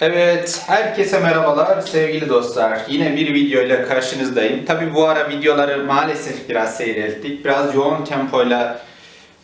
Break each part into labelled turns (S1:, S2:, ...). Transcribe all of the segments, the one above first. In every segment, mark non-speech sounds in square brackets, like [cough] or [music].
S1: Evet, herkese merhabalar sevgili dostlar. Yine bir video ile karşınızdayım. Tabi bu ara videoları maalesef biraz seyrelttik. Biraz yoğun tempoyla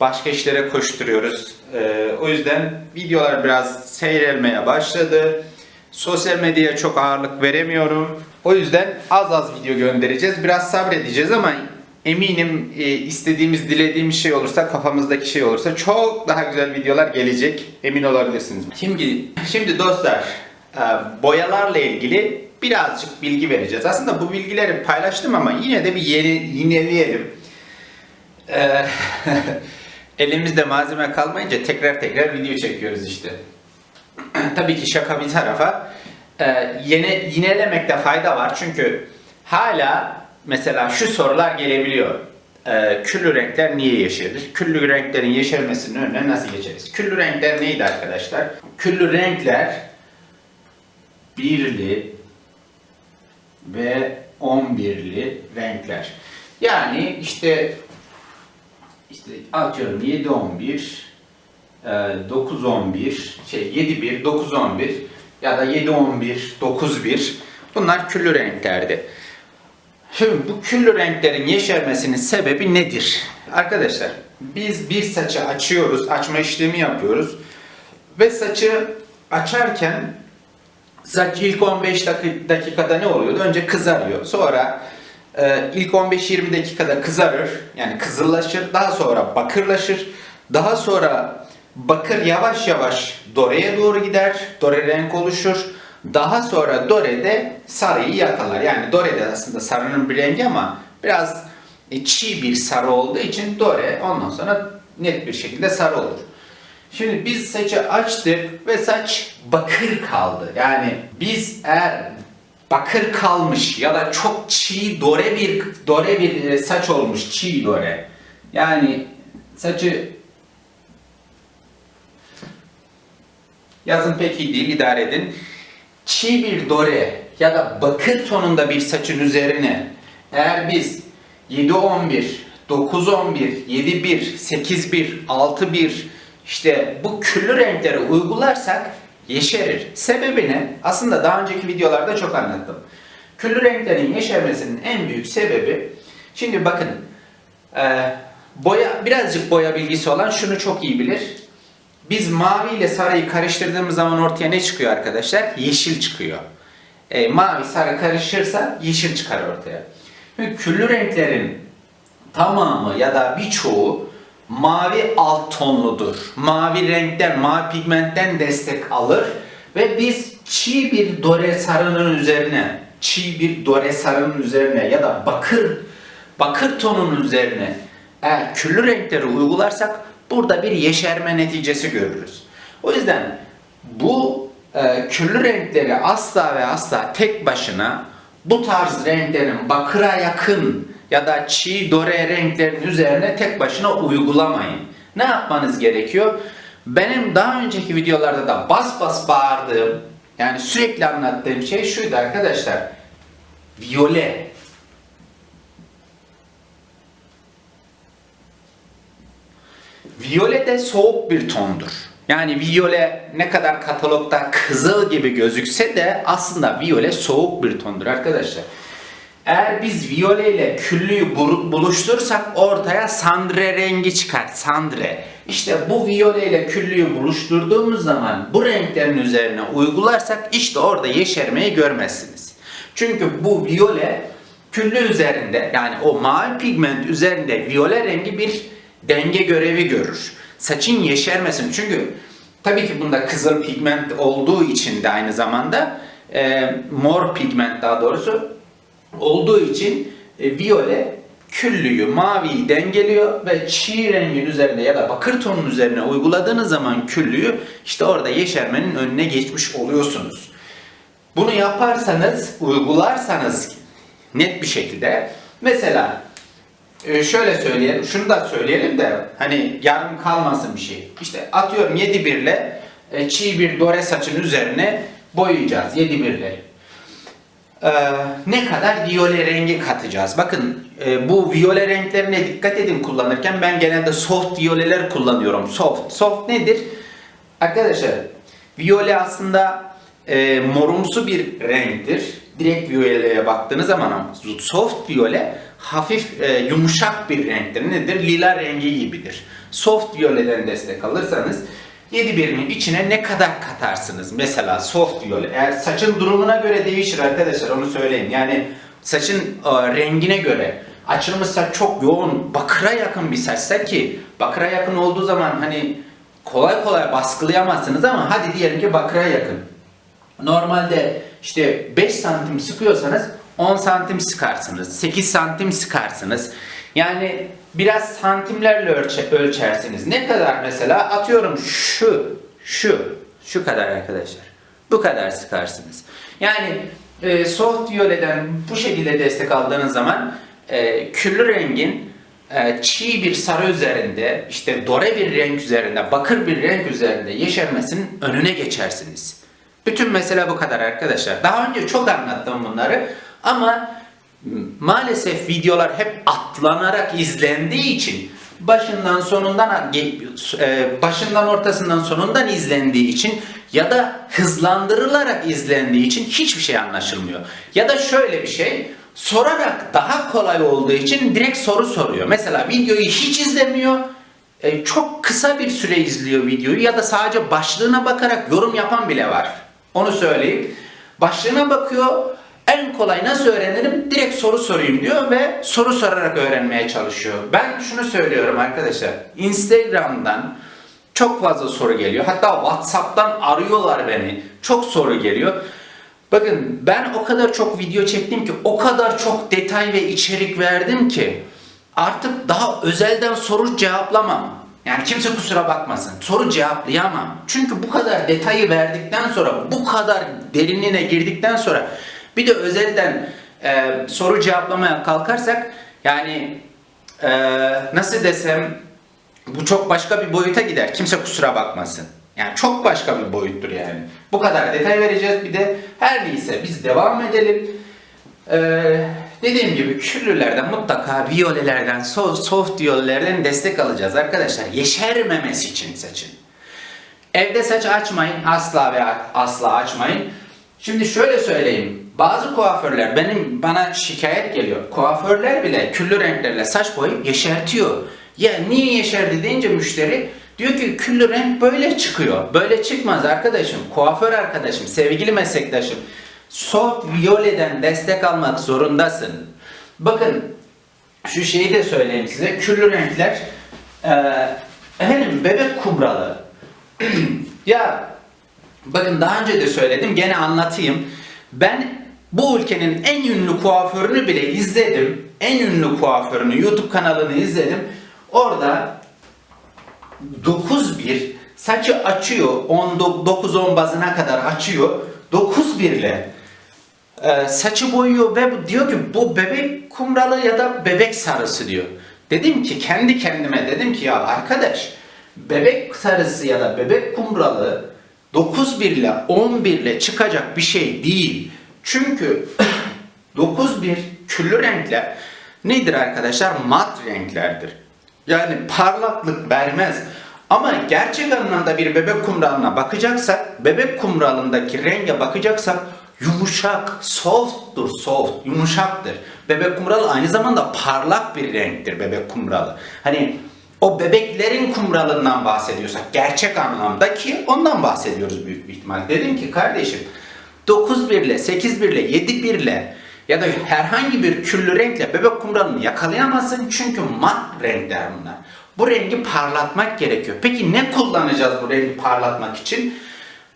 S1: başka işlere koşturuyoruz. Ee, o yüzden videolar biraz seyrelmeye başladı. Sosyal medyaya çok ağırlık veremiyorum. O yüzden az az video göndereceğiz. Biraz sabredeceğiz ama eminim e, istediğimiz, dilediğimiz şey olursa, kafamızdaki şey olursa çok daha güzel videolar gelecek. Emin olabilirsiniz. Şimdi, şimdi dostlar, boyalarla ilgili birazcık bilgi vereceğiz. Aslında bu bilgileri paylaştım ama yine de bir yeni, yineleyelim. E, [laughs] elimizde malzeme kalmayınca tekrar tekrar video çekiyoruz işte. [clears throat] Tabii ki şaka bir tarafa e, yine yinelemekte fayda var çünkü hala mesela şu sorular gelebiliyor. E, küllü renkler niye yeşerir? Küllü renklerin yeşermesinin önüne nasıl geçeriz? Küllü renkler neydi arkadaşlar? Küllü renkler birli ve 11'li renkler. Yani işte işte atıyorum 7 11 9 11 şey 7 1 9 11 ya da 7 11 9 1 bunlar küllü renklerdi. Şimdi bu küllü renklerin yeşermesinin sebebi nedir? Arkadaşlar biz bir saçı açıyoruz, açma işlemi yapıyoruz ve saçı açarken saç ilk 15 daki- dakikada ne oluyordu? Önce kızarıyor. Sonra e, ilk 15-20 dakikada kızarır. Yani kızıllaşır. Daha sonra bakırlaşır. Daha sonra bakır yavaş yavaş doreye doğru gider. Dore renk oluşur. Daha sonra dorede sarıyı yakalar. Yani dorede aslında sarının bir rengi ama biraz e, çiğ bir sarı olduğu için dore ondan sonra net bir şekilde sarı olur. Şimdi biz saçı açtık ve saç bakır kaldı. Yani biz eğer bakır kalmış ya da çok çiğ dore bir dore bir e, saç olmuş çiğ dore. Yani saçı yazın pek iyi değil idare edin. Çiğ bir dore ya da bakır tonunda bir saçın üzerine eğer biz 7-11, 9-11, 7-1, 8-1, 6-1 işte bu küllü renkleri uygularsak yeşerir. Sebebi ne? Aslında daha önceki videolarda çok anlattım. Küllü renklerin yeşermesinin en büyük sebebi şimdi bakın e, boya birazcık boya bilgisi olan şunu çok iyi bilir. Biz mavi ile sarıyı karıştırdığımız zaman ortaya ne çıkıyor arkadaşlar? Yeşil çıkıyor. E, mavi sarı karışırsa yeşil çıkar ortaya. Çünkü küllü renklerin tamamı ya da birçoğu mavi alt tonludur. Mavi renkten, mavi pigmentten destek alır ve biz çiğ bir dore sarının üzerine, çiğ bir dore sarının üzerine ya da bakır bakır tonun üzerine eğer küllü renkleri uygularsak burada bir yeşerme neticesi görürüz. O yüzden bu e, küllü renkleri asla ve asla tek başına bu tarz renklerin bakıra yakın ya da çiğ dore renklerin üzerine tek başına uygulamayın. Ne yapmanız gerekiyor? Benim daha önceki videolarda da bas bas bağırdığım yani sürekli anlattığım şey şuydu arkadaşlar. Viyole. Viyole de soğuk bir tondur. Yani viyole ne kadar katalogda kızıl gibi gözükse de aslında viyole soğuk bir tondur arkadaşlar. Eğer biz viyole ile küllüyü buluşturursak ortaya sandre rengi çıkar. Sandre. İşte bu viyole ile küllüyü buluşturduğumuz zaman bu renklerin üzerine uygularsak işte orada yeşermeyi görmezsiniz. Çünkü bu viyole küllü üzerinde yani o mavi pigment üzerinde viyole rengi bir denge görevi görür. Saçın yeşermesin. Çünkü tabii ki bunda kızıl pigment olduğu için de aynı zamanda e, mor pigment daha doğrusu olduğu için e, viyole küllüyü, maviyi dengeliyor ve çiğ rengin üzerine ya da bakır tonun üzerine uyguladığınız zaman küllüyü işte orada yeşermenin önüne geçmiş oluyorsunuz. Bunu yaparsanız, uygularsanız net bir şekilde mesela e, şöyle söyleyelim, şunu da söyleyelim de hani yarım kalmasın bir şey. İşte atıyorum 7 birle e, çiğ bir dore saçın üzerine boyayacağız 7 birle. Ee, ne kadar viyole rengi katacağız. Bakın e, bu viyole renklerine dikkat edin kullanırken ben genelde soft viyoleler kullanıyorum. Soft. Soft nedir? Arkadaşlar viyole aslında e, morumsu bir renktir. Direkt viyoleye baktığınız zaman soft viyole hafif e, yumuşak bir renktir. Nedir? Lila rengi gibidir. Soft viyoleden destek alırsanız 7-1'in içine ne kadar katarsınız? Mesela soft viyole. Eğer saçın durumuna göre değişir arkadaşlar onu söyleyeyim. Yani saçın e, rengine göre açılmış saç çok yoğun bakıra yakın bir saçsa ki bakıra yakın olduğu zaman hani kolay kolay baskılayamazsınız ama hadi diyelim ki bakıra yakın. Normalde işte 5 santim sıkıyorsanız 10 santim sıkarsınız, 8 santim sıkarsınız. Yani biraz santimlerle ölçe, ölçersiniz. Ne kadar mesela atıyorum şu, şu, şu kadar arkadaşlar. Bu kadar sıkarsınız. Yani e, soft viyoleden bu şekilde destek aldığınız zaman e, küllü rengin e, çiğ bir sarı üzerinde, işte dore bir renk üzerinde, bakır bir renk üzerinde yeşermesinin önüne geçersiniz. Bütün mesele bu kadar arkadaşlar. Daha önce çok anlattım bunları ama maalesef videolar hep atlanarak izlendiği için başından sonundan e, başından ortasından sonundan izlendiği için ya da hızlandırılarak izlendiği için hiçbir şey anlaşılmıyor. Ya da şöyle bir şey sorarak daha kolay olduğu için direkt soru soruyor. Mesela videoyu hiç izlemiyor. e, Çok kısa bir süre izliyor videoyu ya da sadece başlığına bakarak yorum yapan bile var. Onu söyleyeyim. Başlığına bakıyor. En kolay nasıl öğrenirim? Direkt soru sorayım diyor ve soru sorarak öğrenmeye çalışıyor. Ben şunu söylüyorum arkadaşlar. Instagram'dan çok fazla soru geliyor. Hatta WhatsApp'tan arıyorlar beni. Çok soru geliyor. Bakın ben o kadar çok video çektim ki, o kadar çok detay ve içerik verdim ki artık daha özelden soru cevaplamam. Yani kimse kusura bakmasın. Soru cevaplayamam. Çünkü bu kadar detayı verdikten sonra, bu kadar derinliğine girdikten sonra bir de özelden e, soru cevaplamaya kalkarsak yani e, nasıl desem bu çok başka bir boyuta gider. Kimse kusura bakmasın. Yani çok başka bir boyuttur yani. Bu kadar detay vereceğiz. Bir de her neyse biz devam edelim. Ee, dediğim gibi küllülerden mutlaka viyolelerden, so- soft viyolelerden destek alacağız arkadaşlar. Yeşermemesi için saçın. Evde saç açmayın. Asla ve asla açmayın. Şimdi şöyle söyleyeyim. Bazı kuaförler benim bana şikayet geliyor. Kuaförler bile küllü renklerle saç boyayıp yeşertiyor. Ya niye yeşerdi deyince müşteri diyor ki küllü renk böyle çıkıyor. Böyle çıkmaz arkadaşım. Kuaför arkadaşım, sevgili meslektaşım. Soft violeden destek almak zorundasın. Bakın şu şeyi de söyleyeyim size. Küllü renkler eee efendim bebek kumralı. [clears throat] ya bakın daha önce de söyledim gene anlatayım. Ben bu ülkenin en ünlü kuaförünü bile izledim. En ünlü kuaförünü YouTube kanalını izledim. Orada 9-1 saçı açıyor 9-10 bazına kadar açıyor 9-1 ile e, saçı boyuyor ve diyor ki bu bebek kumralı ya da bebek sarısı diyor. Dedim ki kendi kendime dedim ki ya arkadaş bebek sarısı ya da bebek kumralı 9-1 ile 11 ile çıkacak bir şey değil. Çünkü [clears throat] 9-1 küllü renkler nedir arkadaşlar? Mat renklerdir. Yani parlaklık vermez. Ama gerçek anlamda bir bebek kumralına bakacaksak, bebek kumralındaki renge bakacaksak yumuşak, softtur, soft, yumuşaktır. Bebek kumralı aynı zamanda parlak bir renktir bebek kumralı. Hani o bebeklerin kumralından bahsediyorsak gerçek anlamda ki ondan bahsediyoruz büyük bir ihtimal. Dedim ki kardeşim 9-1 ile 8-1 ile 7-1 ile ya da herhangi bir küllü renkle bebek kumralını yakalayamazsın çünkü mat renkler bunlar. Bu rengi parlatmak gerekiyor. Peki ne kullanacağız bu rengi parlatmak için?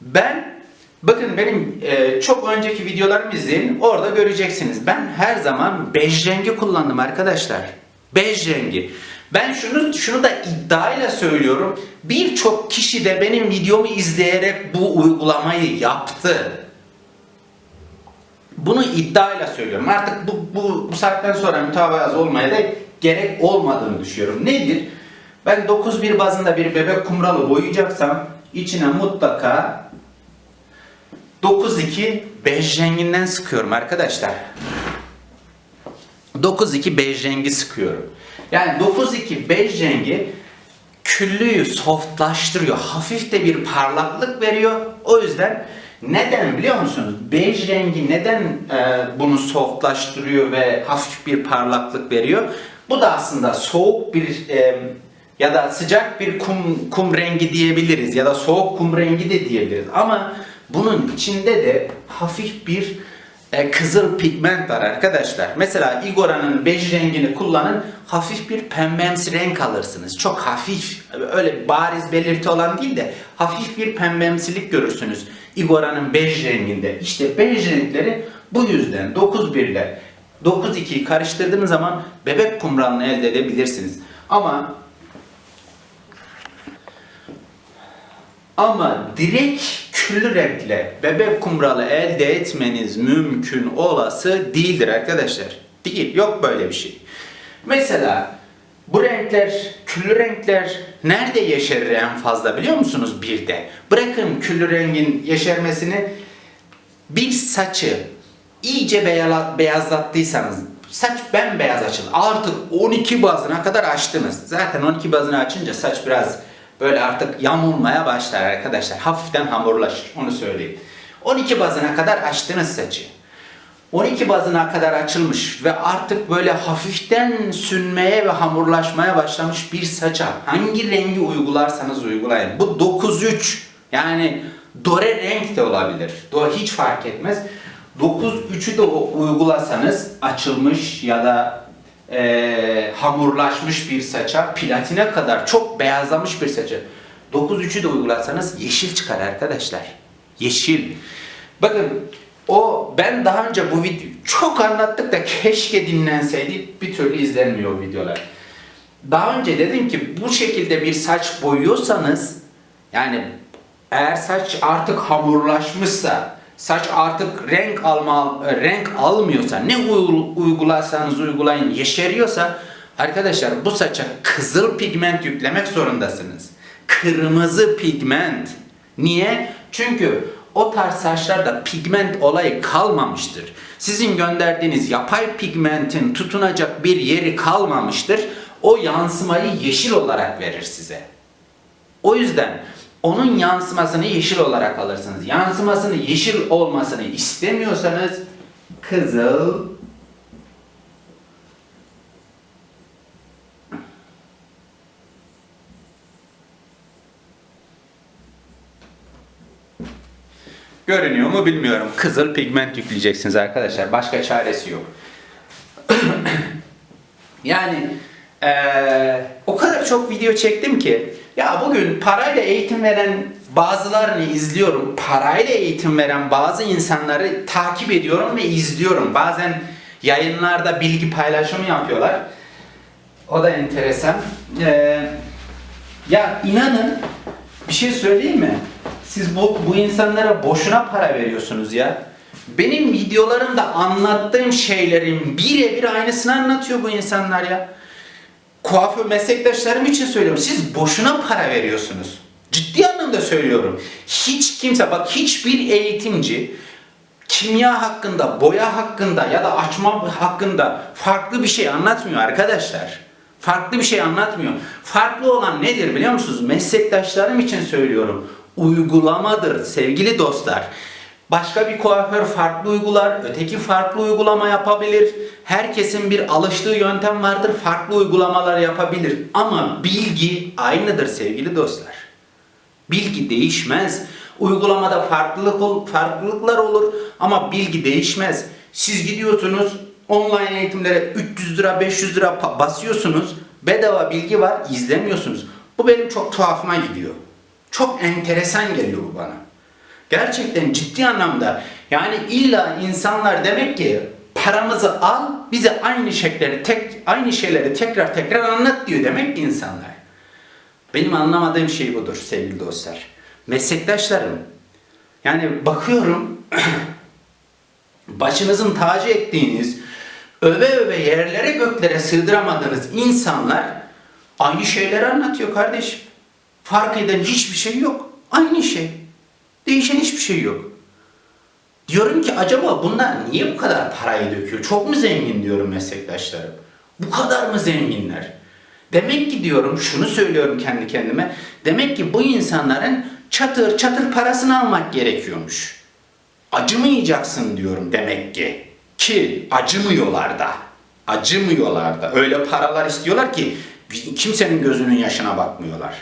S1: Ben bakın benim e, çok önceki videolarımı izleyin orada göreceksiniz. Ben her zaman bej rengi kullandım arkadaşlar. Bej rengi. Ben şunu şunu da iddiayla söylüyorum. Birçok kişi de benim videomu izleyerek bu uygulamayı yaptı. Bunu iddiayla söylüyorum. Artık bu, bu, bu saatten sonra mütevazı olmaya da gerek olmadığını düşünüyorum. Nedir? Ben 9-1 bazında bir bebek kumralı boyayacaksam içine mutlaka 9-2 bej renginden sıkıyorum arkadaşlar. 9-2 bej rengi sıkıyorum. Yani 9-2 bej rengi küllüyü softlaştırıyor. Hafif de bir parlaklık veriyor. O yüzden Neden biliyor musunuz? Bej rengi neden e, bunu softlaştırıyor ve hafif bir parlaklık veriyor? Bu da aslında soğuk bir e, ya da sıcak bir kum, kum rengi diyebiliriz ya da soğuk kum rengi de diyebiliriz. Ama bunun içinde de hafif bir e, kızıl pigment var arkadaşlar. Mesela Igora'nın bej rengini kullanın hafif bir pembemsi renk alırsınız. Çok hafif öyle bariz belirti olan değil de hafif bir pembemsilik görürsünüz Igora'nın bej renginde. İşte bej renkleri bu yüzden 9.1 ile 9.2'yi karıştırdığınız zaman bebek kumralını elde edebilirsiniz. Ama ama direkt küllü renkle bebek kumralı elde etmeniz mümkün olası değildir arkadaşlar. Değil, yok böyle bir şey. Mesela bu renkler, küllü renkler nerede yeşerir en fazla biliyor musunuz? Bir de. Bırakın küllü rengin yeşermesini bir saçı iyice beyazlattıysanız saç bembeyaz açılır. Artık 12 bazına kadar açtınız. Zaten 12 bazını açınca saç biraz böyle artık yamulmaya başlar arkadaşlar. Hafiften hamurlaşır. Onu söyleyeyim. 12 bazına kadar açtınız saçı. 12 bazına kadar açılmış ve artık böyle hafiften sünmeye ve hamurlaşmaya başlamış bir saça hangi rengi uygularsanız uygulayın. Bu 9-3 yani dore renk de olabilir. Do hiç fark etmez. 9-3'ü de uygulasanız açılmış ya da eee, hamurlaşmış bir saça platine kadar çok beyazlamış bir saça 9-3'ü de uygularsanız yeşil çıkar arkadaşlar. Yeşil. Bakın o ben daha önce bu video çok anlattık da keşke dinlenseydi bir türlü izlenmiyor o videolar. Daha önce dedim ki bu şekilde bir saç boyuyorsanız yani eğer saç artık hamurlaşmışsa saç artık renk alma renk almıyorsa ne uy- uygularsanız uygulayın yeşeriyorsa arkadaşlar bu saça kızıl pigment yüklemek zorundasınız. Kırmızı pigment. Niye? Çünkü o tarz saçlarda pigment olayı kalmamıştır. Sizin gönderdiğiniz yapay pigmentin tutunacak bir yeri kalmamıştır. O yansımayı yeşil olarak verir size. O yüzden onun yansımasını yeşil olarak alırsınız. Yansımasını yeşil olmasını istemiyorsanız kızıl Görünüyor mu bilmiyorum. Kızıl pigment yükleyeceksiniz arkadaşlar. Başka çaresi yok. [clears throat] yani eee, o kadar çok video çektim ki ya bugün parayla eğitim veren bazılarını izliyorum. Parayla eğitim veren bazı insanları takip ediyorum ve izliyorum. Bazen yayınlarda bilgi paylaşımı yapıyorlar. O da enteresan. Eee ya inanın bir şey söyleyeyim mi? Siz bu, bu insanlara boşuna para veriyorsunuz ya. Benim videolarımda anlattığım şeylerin birebir aynısını anlatıyor bu insanlar ya. Kuaför meslektaşlarım için söylüyorum. Siz boşuna para veriyorsunuz. Ciddi anlamda söylüyorum. Hiç kimse bak hiçbir eğitimci kimya hakkında, boya hakkında ya da açma hakkında farklı bir şey anlatmıyor arkadaşlar. Farklı bir şey anlatmıyor. Farklı olan nedir biliyor musunuz? Meslektaşlarım için söylüyorum. Uygulamadır sevgili dostlar. Başka bir kuaför farklı uygular, öteki farklı uygulama yapabilir. Herkesin bir alıştığı yöntem vardır, farklı uygulamalar yapabilir. Ama bilgi aynıdır sevgili dostlar. Bilgi değişmez. Uygulamada farklılık farklılıklar olur ama bilgi değişmez. Siz gidiyorsunuz online eğitimlere 300 lira 500 lira basıyorsunuz. Bedava bilgi var izlemiyorsunuz. Bu benim çok tuhafıma gidiyor. Çok enteresan geliyor bu bana. Gerçekten ciddi anlamda yani illa insanlar demek ki paramızı al bize aynı şeyleri tek aynı şeyleri tekrar tekrar anlat diyor demek ki insanlar. Benim anlamadığım şey budur sevgili dostlar. Meslektaşlarım. Yani bakıyorum [clears throat] başınızın tacı ettiğiniz, öve öve yerlere göklere sığdıramadığınız insanlar aynı şeyleri anlatıyor kardeşim. Fark eden hiçbir şey yok. Aynı şey. Değişen hiçbir şey yok. Diyorum ki acaba bunlar niye bu kadar parayı döküyor? Çok mu zengin diyorum meslektaşlarım. Bu kadar mı zenginler? Demek ki diyorum şunu söylüyorum kendi kendime. Demek ki bu insanların çatır çatır parasını almak gerekiyormuş. acımayacaksın diyorum demek ki. Ki acımıyorlar da. Acımıyorlar da. Öyle paralar istiyorlar ki kimsenin gözünün yaşına bakmıyorlar.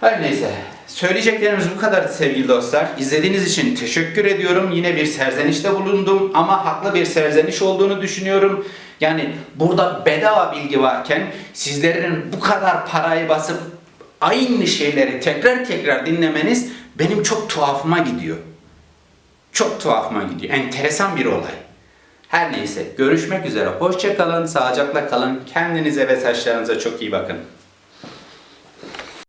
S1: Her neyse. Söyleyeceklerimiz bu kadar sevgili dostlar. İzlediğiniz için teşekkür ediyorum. Yine bir serzenişte bulundum ama haklı bir serzeniş olduğunu düşünüyorum. Yani burada bedava bilgi varken sizlerin bu kadar parayı basıp aynı şeyleri tekrar tekrar dinlemeniz benim çok tuhafıma gidiyor. Çok tuhafıma gidiyor. Enteresan bir olay. Her neyse görüşmek üzere. Hoşça kalın, sağlıcakla kalın. Kendinize ve saçlarınıza çok iyi bakın.